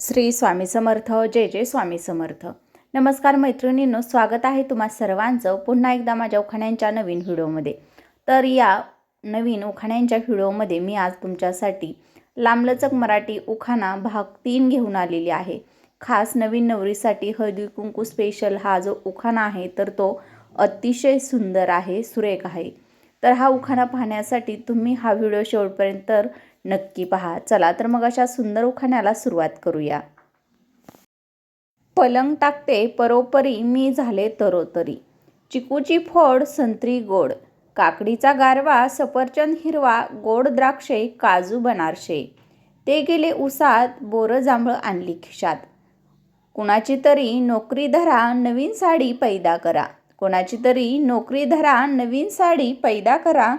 श्री स्वामी समर्थ जय जय स्वामी समर्थ. नमस्कार मैत्रिणींनो स्वागत आहे तुम्हा सर्वांचं पुन्हा एकदा माझ्या उखाण्यांच्या नवीन व्हिडिओमध्ये. तर या नवीन उखाण्यांच्या व्हिडिओमध्ये मी आज तुमच्यासाठी लांबलचक मराठी उखाणा भाग तीन घेऊन आलेली आहे. खास नवीन नवरीसाठी हळदी कुंकू स्पेशल हा जो उखाणा आहे तर तो अतिशय सुंदर आहे सुरेख आहे. तर हा उखाणा पाहण्यासाठी तुम्ही हा व्हिडिओ शेवटपर्यंत तर नक्की पहा. चला तर मग अशा सुंदर उखाण्याला सुरुवात करूया. पलंग टाकते परोपरी मी झाले तरोतरी. चिकूची फोड संत्री गोड. काकडीचा गारवा सफरचंद हिरवा गोड द्राक्षे काजू बनारशे ते गेले उसात बोरं जांभळं आणली खिशात. कुणाची तरी नोकरी धरा नवीन साडी पैदा करा. कोणाची तरी नोकरी धरा नवीन साडी पैदा करा.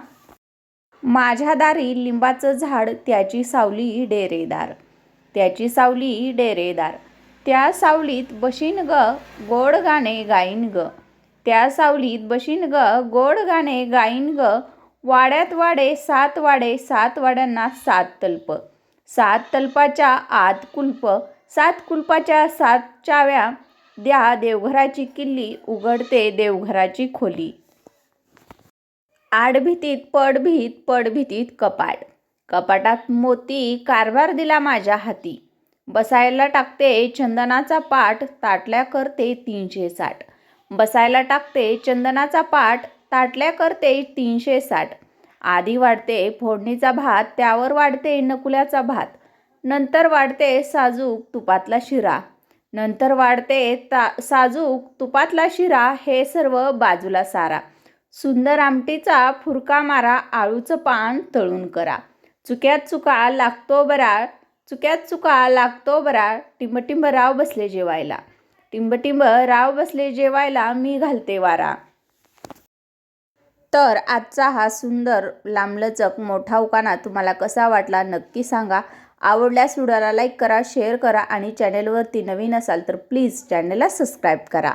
माझ्या दारी लिंबाचं झाड त्याची सावली डेरेदार. त्याची सावली डेरेदार. त्या सावलीत बशीन ग गोड गाणे गाईन ग. त्या सावलीत बशीन ग गोड गाणे गाईन ग. वाड्यात वाडे सात वाडे सात वाड्यांना सात तल्प. सात तल्पाच्या आत कुल्प. सात कुल्पाच्या सात चाव्या. द्या देवघराची किल्ली उघडते देवघराची खोली. आडभीतीत पडभीत पडभीतीत कपाट. कपाटात मोती कारभार दिला माझ्या हाती. बसायला टाकते चंदनाचा पाठ ताटल्या करते तीनशे साठ. बसायला टाकते चंदनाचा पाठ ताटल्या करते तीनशे साठ. आधी वाढते फोडणीचा भात त्यावर वाढते नकुल्याचा भात. नंतर वाढते साजूक तुपातला शिरा. नंतर वाढते ता साजूक तुपातला शिरा हे सर्व बाजूला सारा. सुंदर आमटीचा फुरका मारा आळूचं पान तळून करा. चुक्यात चुका लागतो बरा चुक्यात चुका लागतो बरा टिंबटिंब राव बसले जेवायला. टिंबटिंब राव बसले जेवायला मी घालते वारा. तर आजचा हा सुंदर लांबलचक मोठा उकाना तुम्हाला कसा वाटला नक्की सांगा. आवडल्यास व्हिडिओला लाईक करा शेअर करा आणि चॅनेलवरती नवीन असाल तर प्लीज चॅनलला सबस्क्राईब करा.